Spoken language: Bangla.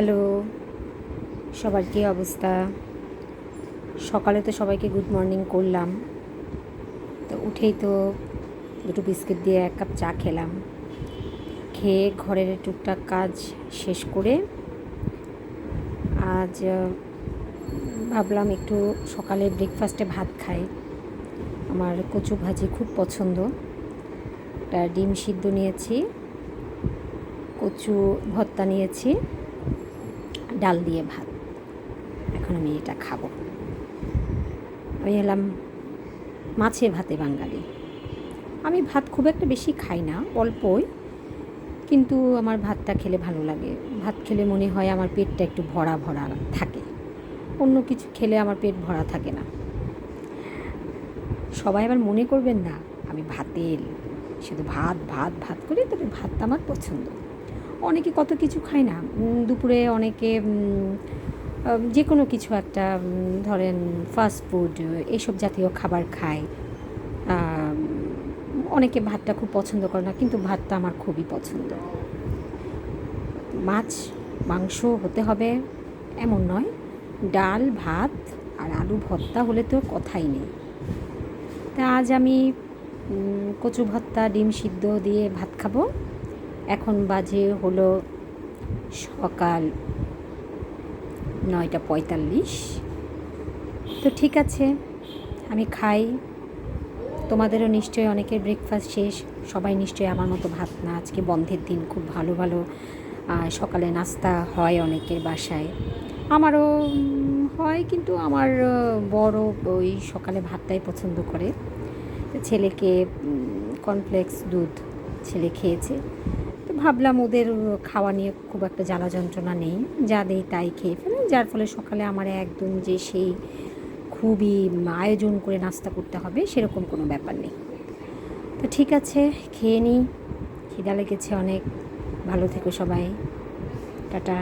হ্যালো। সবার কী অবস্থা? সকালে তো সবাইকে গুড মর্নিং করলাম। তো উঠেই তো দুটো বিস্কিট দিয়ে এক কাপ চা খেলাম। খেয়ে ঘরের টুকটাক কাজ শেষ করে আজ ভাবলাম একটু সকালে ব্রেকফাস্টে ভাত খাই। আমার কচু ভাজি খুব পছন্দ। একটা ডিম সিদ্ধ নিয়েছি, কচু ভর্তা নিয়েছি। ডাল দিয়ে ভাত। এখন আমি এটা খাব। আমি এলাম মাছে ভাতে বাঙালি। আমি ভাত খুব একটা বেশি খাই না, অল্পই। কিন্তু আমার ভাতটা খেলে ভালো লাগে। ভাত খেলে মনে হয় আমার পেটটা একটু ভরা ভরা থাকে। অন্য কিছু খেলে আমার পেট ভরা থাকে না। সবাই আবার মনে করবেন না, আমি ভাতের। শুধু ভাত ভাত ভাত করি তবে ভাতটা আমার পছন্দ। অনেকে কত কিছু খায় না। দুপুরে অনেকে যে কোনো কিছু একটা ধরেন ফাস্ট ফুড এইসব জাতীয় খাবার খায়। অনেকে ভাতটা খুব পছন্দ করে না, কিন্তু ভাতটা আমার খুবই পছন্দ। মাছ, মাংস হতে হবে, এমন নয়। ডাল, ভাত আর আলু ভর্তা হলে তো কথাই নেই। তা আজ আমি কচু ভর্তা, ডিম সিদ্ধ দিয়ে ভাত খাব। এখন বাজে হলো সকাল নয়টা পঁয়তাল্লিশ। তো ঠিক আছে, আমি খাই। তোমাদেরও নিশ্চয়ই অনেকের ব্রেকফাস্ট শেষ। সবাই নিশ্চয়ই আমার মতো ভাত না। আজকে বন্ধের দিন খুব ভালো ভালো। সকালে নাস্তা হয় অনেকের বাসায়। আমারও হয়, কিন্তু আমার বড় ওই সকালে ভাতটাই পছন্দ করে। ছেলেকে কর্নফ্লেক্স দুধ ছেলে খেয়েছে। ভাবলাম ওদের খাওয়া নিয়ে খুব একটা জ্বালা যন্ত্রণা নেই। যা দেই তাই খেয়ে ফেলে। যার ফলে সকালে আমার একদম যে সেই খুবই আয়োজন করে নাস্তা করতে হবে, সেরকম কোনো ব্যাপার নেই। তো ঠিক আছে, খেয়ে নিই। খিদা লেগেছে অনেক। ভালো থেকো সবাই। টাটা।